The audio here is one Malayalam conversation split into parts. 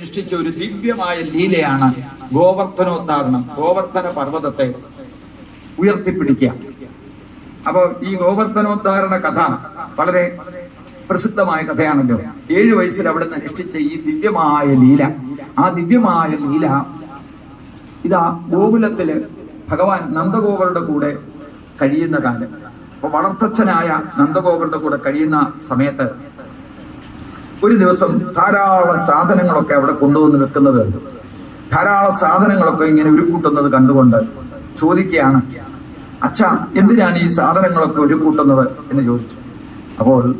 അനുഷ്ഠിച്ച ഒരു ദിവ്യമായ ലീലയാണ് ഗോവർദ്ധനോദ്ധാരണം ഗോവർദ്ധന പർവതത്തെ ഉയർത്തിപ്പിടിക്കുക. അപ്പോൾ ഈ ഗോവർദ്ധനോദ്ധാരണ കഥ വളരെ പ്രസിദ്ധമായ കഥയാണല്ലോ. ഏഴു വയസ്സിൽ അവിടെ നിന്ന് അനുഷ്ഠിച്ച ഈ ദിവ്യമായ ലീല. ആ ദിവ്യമായ ലീല ഇതാ ഗോകുലത്തിൽ ഭഗവാൻ നന്ദഗോപരുടെ കൂടെ കഴിയുന്ന കാലം. അപ്പൊ വളർത്തച്ഛനായ നന്ദഗോപരുടെ കൂടെ കഴിയുന്ന സമയത്ത് ഒരു ദിവസം ധാരാളം സാധനങ്ങളൊക്കെ അവിടെ കൊണ്ടുവന്ന് വെക്കുന്നത്. ധാരാളം സാധനങ്ങളൊക്കെ ഇങ്ങനെ ഉരുക്കൂട്ടുന്നത് കണ്ടുകൊണ്ട് ചോദിക്കുകയാണ് അച്ഛ എന്തിനാണ് ഈ സാധനങ്ങളൊക്കെ ഉരുക്കൂട്ടുന്നത്? എന്ന് ചോദിച്ചു. അപ്പോൾ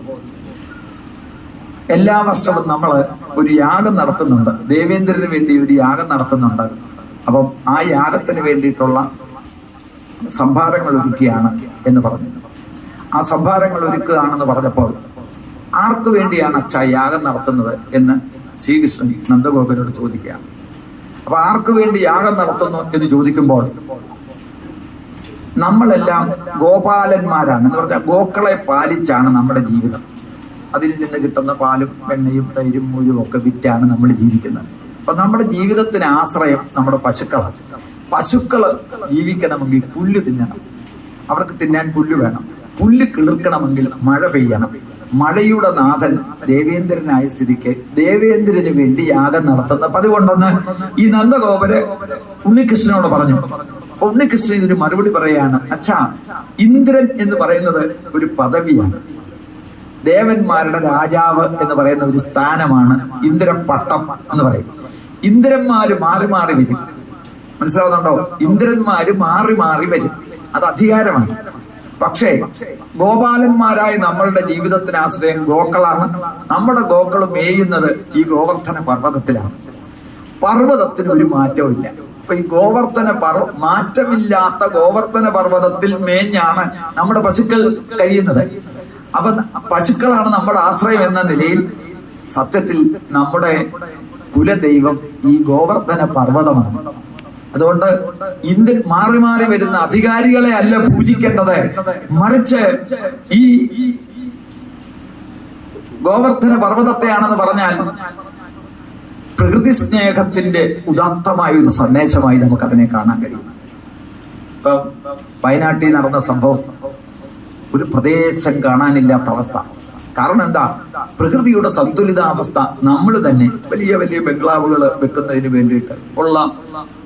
എല്ലാ വർഷവും നമ്മൾ ഒരു യാഗം നടത്തുന്നുണ്ട്. ദേവേന്ദ്രന് വേണ്ടി ഒരു യാഗം നടത്തുന്നുണ്ട്. അപ്പം ആ യാഗത്തിന് വേണ്ടിയിട്ടുള്ള സംഭാരങ്ങൾ ഒരുക്കുകയാണ് എന്ന് പറഞ്ഞു. ആ സംഭാരങ്ങൾ ഒരുക്കുകയാണെന്ന് പറഞ്ഞപ്പോൾ ആർക്ക് വേണ്ടിയാണ് അച്ഛ യാഗം നടത്തുന്നത് എന്ന് ശ്രീകൃഷ്ണൻ നന്ദഗോപനോട് ചോദിക്കുകയാണ്. അപ്പൊ ആർക്ക് വേണ്ടി യാഗം നടത്തുന്നു എന്ന് ചോദിക്കുമ്പോൾ നമ്മളെല്ലാം ഗോപാലന്മാരാണ്. എന്ന് പറഞ്ഞാൽ ഗോക്കളെ പാലിച്ചാണ് നമ്മുടെ ജീവിതം. അതിൽ നിന്ന് കിട്ടുന്ന പാലും വെണ്ണയും തൈരും മുഴുവൻ ഒക്കെ വിറ്റാണ് നമ്മൾ ജീവിക്കുന്നത്. അപ്പൊ നമ്മുടെ ജീവിതത്തിന് ആശ്രയം നമ്മുടെ പശുക്കളാണ്. പശുക്കൾ ജീവിക്കണമെങ്കിൽ പുല്ല് തിന്നണം. അവർക്ക് തിന്നാൻ പുല്ല് വേണം. പുല്ല് കിളിർക്കണമെങ്കിൽ മഴ പെയ്യണം. മഴയുടെ നാഥൻ ദേവേന്ദ്രനായ സ്ഥിതിക്ക് ദേവേന്ദ്രന് വേണ്ടി യാഗം നടത്തുന്ന. പതിവുണ്ടെന്ന് ഈ നന്ദഗോപര് ഉണ്ണികൃഷ്ണനോട് പറഞ്ഞു. ഉണ്ണികൃഷ്ണൻ ഇതിന് മറുപടി പറയാണ് അച്ഛാ ഇന്ദ്രൻ എന്ന് പറയുന്നത് ഒരു പദവിയാണ്. ദേവന്മാരുടെ രാജാവ് എന്ന് പറയുന്ന ഒരു സ്ഥാനമാണ് ഇന്ദ്രപട്ടം എന്ന് പറയും. ഇന്ദ്രന്മാര് മാറി മാറി വരും. മനസ്സിലാവുന്നുണ്ടോ? ഇന്ദ്രന്മാര് മാറി മാറി വരും. അത് അധികാരമാണ്. പക്ഷേ ഗോപാലന്മാരായ നമ്മളുടെ ജീവിതത്തിന് ആശ്രയം ഗോക്കളാണ്. നമ്മുടെ ഗോക്കൾ മേയുന്നത് ഈ ഗോവർദ്ധന പർവതത്തിലാണ്. പർവതത്തിന് ഒരു മാറ്റവും ഇല്ല. അപ്പൊ ഈ ഗോവർദ്ധന പർവ മാറ്റമില്ലാത്ത ഗോവർദ്ധന പർവതത്തിൽ മേഞ്ഞാണ് നമ്മുടെ പശുക്കൾ കഴിയുന്നത്. അപ്പൊ പശുക്കളാണ് നമ്മുടെ ആശ്രയം എന്ന നിലയിൽ സത്യത്തിൽ നമ്മുടെ കുലദൈവം ഈ ഗോവർദ്ധന പർവതമാണ്. അതുകൊണ്ട് ഇന്ത്യൻ മാറി മാറി വരുന്ന അധികാരികളെ അല്ല പൂജിക്കേണ്ടത്. മറിച്ച് ഈ ഗോവർദ്ധന പർവതത്തെയാണെന്ന് പറഞ്ഞാൽ പ്രകൃതി സ്നേഹത്തിന്റെ ഉദാത്തമായ ഒരു സന്ദേശമായി നമുക്ക് അതിനെ കാണാൻ കഴിയും. ഇപ്പൊ വയനാട്ടിൽ നടന്ന സംഭവം ഒരു പ്രദേശം കാണാനില്ലാത്ത അവസ്ഥ. കാരണം എന്താ? പ്രകൃതിയുടെ സന്തുലിതാവസ്ഥ നമ്മൾ തന്നെ വലിയ വലിയ ബംഗ്ലാവുകൾ വെക്കുന്നതിന് വേണ്ടിയിട്ട് ഉള്ള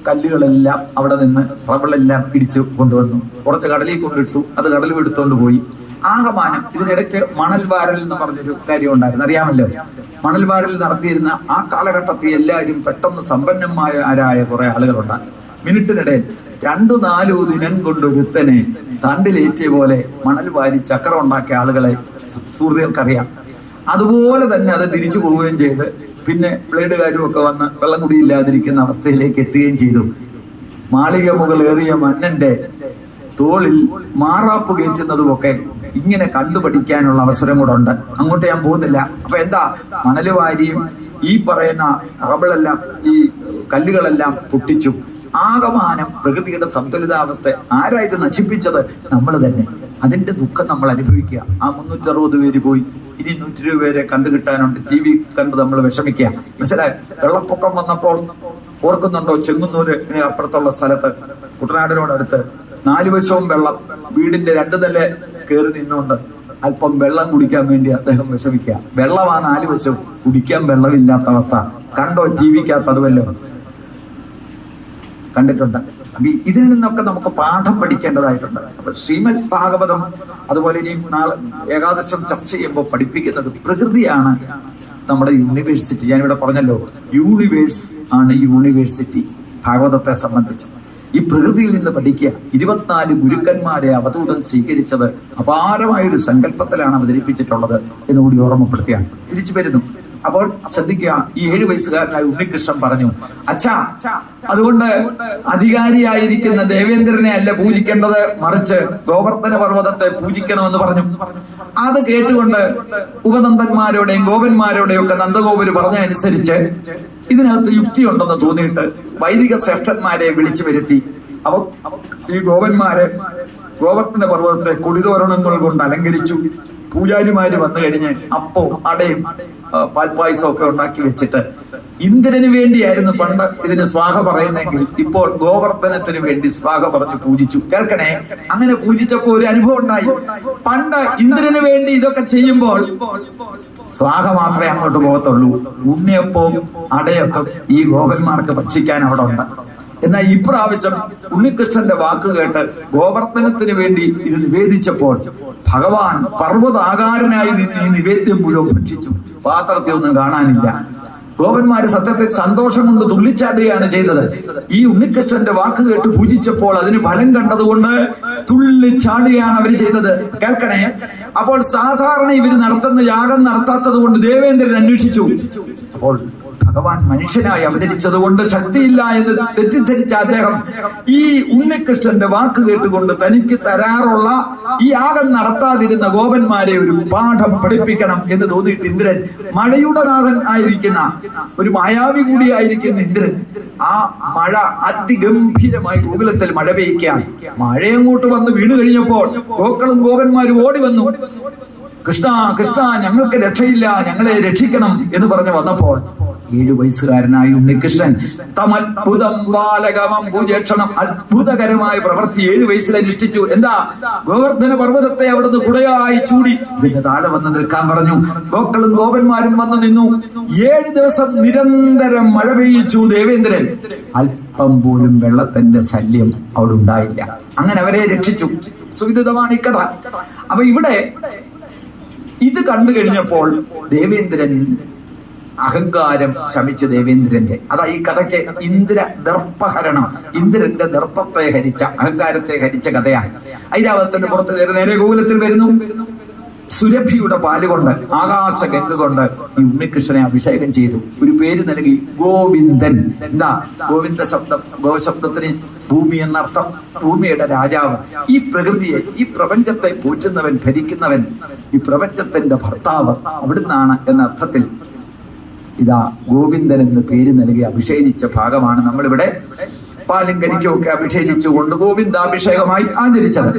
കല്ലുകളെല്ലാം അവിടെ നിന്ന് റബളെല്ലാം ഇടിച്ചു കൊണ്ടുവന്നു. കുറച്ച് കടലിൽ കൊണ്ടിട്ടു അത് കടലിൽ എടുത്തുകൊണ്ട് പോയി. ആകമാനം ഇതിനിടയ്ക്ക് മണൽവാരൽ എന്ന് പറഞ്ഞൊരു കാര്യം ഉണ്ടായിരുന്നു. അറിയാമല്ലോ? മണൽവാരൽ നടത്തിയിരുന്ന ആ കാലഘട്ടത്തിൽ എല്ലാവരും പെട്ടെന്ന് സമ്പന്നന്മാരായ കുറെ ആളുകളുണ്ട്. മിനിറ്റിനിടയിൽ രണ്ടു നാലു ദിനം കൊണ്ട് ഒരുത്തനെ തണ്ടിലേറ്റിയ പോലെ മണൽ വാരി ചക്രം ഉണ്ടാക്കിയ ആളുകളെ സുഹൃത്തുക്കൾക്കറിയാം. അതുപോലെ തന്നെ അത് തിരിച്ചു പോവുകയും ചെയ്ത് പിന്നെ ബ്ലേഡുകാരും ഒക്കെ വന്ന് വെള്ളം കുടിയില്ലാതിരിക്കുന്ന അവസ്ഥയിലേക്ക് എത്തുകയും ചെയ്തു. മാളിക മുകളേറിയ മന്നന്റെ തോളിൽ മാറാപ്പ് കയറ്റുന്നതുമൊക്കെ ഇങ്ങനെ കണ്ടുപഠിക്കാനുള്ള അവസരം കൂടെ ഉണ്ട്. അങ്ങോട്ട് ഞാൻ പോകുന്നില്ല. അപ്പൊ എന്താ? മണൽ വാരിയും ഈ പറയുന്ന റബിളെല്ലാം ഈ കല്ലുകളെല്ലാം പൊട്ടിച്ചു. ആകമാനം പ്രകൃതിയുടെ സന്തുലിതാവസ്ഥ ആരായത് നശിപ്പിച്ചത്? നമ്മൾ തന്നെ. അതിന്റെ ദുഃഖം നമ്മൾ അനുഭവിക്കുക. ആ മുന്നൂറ്റി അറുപത് പേര് പോയി. ഇനി നൂറ്റി ഇരുപത് പേരെ കണ്ടു കിട്ടാനുണ്ട്. ടി വി കണ്ട് നമ്മൾ വിഷമിക്കുക. മനസ്സിലായി? വെള്ളപ്പൊക്കം വന്നപ്പോൾ ഓർക്കുന്നുണ്ടോ ചെങ്ങുന്നൂര് അപ്പുറത്തുള്ള സ്ഥലത്ത്? കുട്ടനാടിനോടടുത്ത്. നാലു വശവും വെള്ളം. വീടിന്റെ രണ്ട് നില കയറി നിന്നുകൊണ്ട് അല്പം വെള്ളം കുടിക്കാൻ വേണ്ടി അദ്ദേഹം വിഷമിക്കുക. വെള്ളമാണ് നാല് വശവും. കുടിക്കാൻ വെള്ളമില്ലാത്ത അവസ്ഥ. കണ്ടോ ടി വിക്കകത്ത് അതുവല്ലോ? കണ്ടിട്ടുണ്ട്. അപ്പൊ ഇതിൽ നിന്നൊക്കെ നമുക്ക് പാഠം പഠിക്കേണ്ടതായിട്ടുണ്ട്. അപ്പൊ ശ്രീമൽ ഭാഗവതം അതുപോലെ ഇനി നാളെ ഏകാദശം ചർച്ച ചെയ്യുമ്പോൾ പഠിപ്പിക്കുന്നത് പ്രകൃതിയാണ് നമ്മുടെ യൂണിവേഴ്സിറ്റി. ഞാനിവിടെ പറഞ്ഞല്ലോ യൂണിവേഴ്സ് ആണ് യൂണിവേഴ്സിറ്റി ഭാഗവതത്തെ സംബന്ധിച്ച്. ഈ പ്രകൃതിയിൽ നിന്ന് പഠിക്കുക ഇരുപത്തിനാല് ഗുരുക്കന്മാരെ അവധൂതൻ സ്വീകരിച്ചത് അപാരമായ ഒരു സങ്കല്പത്തിലാണ് അവതരിപ്പിച്ചിട്ടുള്ളത് എന്നുകൂടി ഓർമ്മപ്പെടുത്തിയാണ് തിരിച്ചു വരുന്നു. അപ്പോൾ ശ്രദ്ധിക്കുക ഈ ഏഴ് വയസ്സുകാരനായ ഉണ്ണികൃഷ്ണൻ പറഞ്ഞു അച്ഛാ അതുകൊണ്ട് അധികാരിയായിരിക്കുന്ന ദേവേന്ദ്രനെ അല്ല പൂജിക്കേണ്ടത്? മറിച്ച് ഗോവർദ്ധന പർവതത്തെ പൂജിക്കണമെന്ന് പറഞ്ഞു. അത് കേട്ടുകൊണ്ട് ഉപനന്ദന്മാരോടെയും ഗോപന്മാരോടെയും ഒക്കെ നന്ദഗോപര് പറഞ്ഞ അനുസരിച്ച് ഇതിനകത്ത് യുക്തിയുണ്ടെന്ന് തോന്നിയിട്ട് വൈദിക ശ്രേഷ്ഠന്മാരെ വിളിച്ചു വരുത്തി. അവ ഈ ഗോപന്മാരെ ഗോവർദ്ധന പർവതത്തെ കൊടിതോരണങ്ങൾ കൊണ്ട് അലങ്കരിച്ചു. പൂജാരിമാര് വന്നു കഴിഞ്ഞ് അപ്പവും അടയും പാൽപ്പായസം ഒക്കെ ഉണ്ടാക്കി വെച്ചിട്ട് ഇന്ദ്രന് വേണ്ടിയായിരുന്നു പണ്ട് ഇതിന് സ്വാഗ പറയുന്നെങ്കിൽ ഇപ്പോൾ ഗോവർദ്ധനത്തിന് വേണ്ടി സ്വാഗ പറഞ്ഞ് പൂജിച്ചു. കേൾക്കണേ? അങ്ങനെ പൂജിച്ചപ്പോ ഒരു അനുഭവം ഉണ്ടായി. പണ്ട് ഇന്ദ്രന് വേണ്ടി ഇതൊക്കെ ചെയ്യുമ്പോൾ സ്വാഹ മാത്രമേ അങ്ങോട്ട് പോകത്തുള്ളൂ. ഉണ്ണിയപ്പവും അടയൊക്കെ ഈ ഗോപന്മാർക്ക് ഭക്ഷിക്കാൻ അവിടെ ഉണ്ട്. എന്നാൽ ഇപ്രാവശ്യം ഉണ്ണികൃഷ്ണന്റെ വാക്ക് കേട്ട് ഗോവർദ്ധനത്തിന് വേണ്ടി ഇത് നിവേദിച്ചപ്പോൾ ഭഗവാൻ പർവതാകാരനായി നിന്ന് ഈ നിവേദ്യം മുഴുവൻ ഭക്ഷിച്ചു. പാത്രത്തെ ഒന്നും കാണാനില്ല. ഗോപന്മാര് സത്യത്തെ സന്തോഷം കൊണ്ട് തുള്ളിച്ചാടുകയാണ് ചെയ്തത്. ഈ ഉണ്ണികൃഷ്ണന്റെ വാക്ക് കേട്ട് പൂജിച്ചപ്പോൾ അതിന് ഫലം കണ്ടതുകൊണ്ട് തുള്ളിച്ചാടുകയാണ് അവർ ചെയ്തത്. കേൾക്കണേ? അപ്പോൾ സാധാരണ ഇവർ നടത്തുന്ന യാഗം നടത്താത്തത് കൊണ്ട് ദേവേന്ദ്രൻ അന്വേഷിച്ചു. അപ്പോൾ ഭഗവാൻ മനുഷ്യനായി അവതരിച്ചത് കൊണ്ട് ശക്തിയില്ല എന്ന് തെറ്റിദ്ധരിച്ച അദ്ദേഹം ഈ ഉണ്ണികൃഷ്ണന്റെ വാക്ക് കേട്ടുകൊണ്ട് തനിക്ക് തരാറുള്ള ഈ യാഗം നടത്താതിരുന്ന ഗോപന്മാരെ ഒരു പാഠം പഠിപ്പിക്കണം എന്ന് തോന്നിയിട്ട് ഇന്ദ്രൻ മഴയുടെ നാഥൻ ആയിരിക്കുന്ന ഒരു മായാവി കൂടിയായിരിക്കുന്ന ഇന്ദ്രൻ ആ മഴ അതിഗംഭീരമായി ഗോകുലത്തിൽ മഴ പെയ്യ്ക്കുകയാണ് മഴയങ്ങോട്ട് വന്ന് വീണ് കഴിഞ്ഞപ്പോൾ ഗോക്കളും ഗോപന്മാരും ഓടി വന്നു. കൃഷ്ണ കൃഷ്ണ ഞങ്ങൾക്ക് രക്ഷയില്ല ഞങ്ങളെ രക്ഷിക്കണം എന്ന് പറഞ്ഞ് വന്നപ്പോൾ ഏഴു വയസ്സുകാരനായ ഉണ്ണികൃഷ്ണൻ തമത്ഭുതം ബാലകമം പൂജക്ഷണം അത്ഭുതകരമായ പ്രവൃത്തി ഏഴു വയസ്സിൽ അനുഷ്ഠിച്ചു. എന്താ? ഗോവർദ്ധന പർവതത്തെ അവിടുന്ന് കുടയായി ചൂടി. താഴെ വന്ന് നിൽക്കാൻ പറഞ്ഞു. ഗോക്കളും ഗോപന്മാരും വന്ന് നിന്നു. ഏഴ് ദിവസം നിരന്തരം മഴ പെയ്യിച്ചു ദേവേന്ദ്രൻ. അല്പം പോലും വെള്ളത്തിന്റെ ശല്യം അവിടെ ഉണ്ടായില്ല അങ്ങനെ അവരെ രക്ഷിച്ചു. സുവിദിതമാണ് ഈ കഥ. അപ്പൊ ഇവിടെ ഇത് കണ്ടു കഴിഞ്ഞപ്പോൾ ദേവേന്ദ്രൻ അഹങ്കാരം ശമിച്ചു ദേവേന്ദ്രന്റെ. അതാ ഈ കഥയ്ക്ക് ഇന്ദ്ര ദർപ്പഹരണം. ഇന്ദ്രന്റെ ദർപ്പത്തെ ഹരിച്ച അഹങ്കാരത്തെ ഹരിച്ച കഥയാണ്. ഐരാവതത്തിന്റെ പുറത്ത് കയറി നേരെ ഗോകുലത്തിൽ വരുന്നു. സുരഭിയുടെ പാൽ കൊണ്ട് ആകാശഗംഗ കൊണ്ട് ഈ ഉണ്ണികൃഷ്ണനെ അഭിഷേകം ചെയ്തു. ഒരു പേര് നൽകി ഗോവിന്ദൻ. എന്താ? ഗോവിന്ദ ശബ്ദം. ഗോശബ്ദത്തിന് ഭൂമി എന്നർത്ഥം ഭൂമിയുടെ രാജാവ്. ഈ പ്രകൃതിയെ ഈ പ്രപഞ്ചത്തെ പൂറ്റുന്നവൻ ഭരിക്കുന്നവൻ ഈ പ്രപഞ്ചത്തിന്റെ ഭർത്താവ് അവിടുന്നാണ് എന്ന അർത്ഥത്തിൽ ഇതാ ഗോവിന്ദൻ എന്ന് പേര് നൽകി അഭിഷേകിച്ച ഭാഗമാണ് നമ്മളിവിടെ. പാലും കരിക്കും ഒക്കെ അഭിഷേകിച്ചുകൊണ്ട് ഗോവിന്ദാഭിഷേകമായി ആചരിച്ചത്.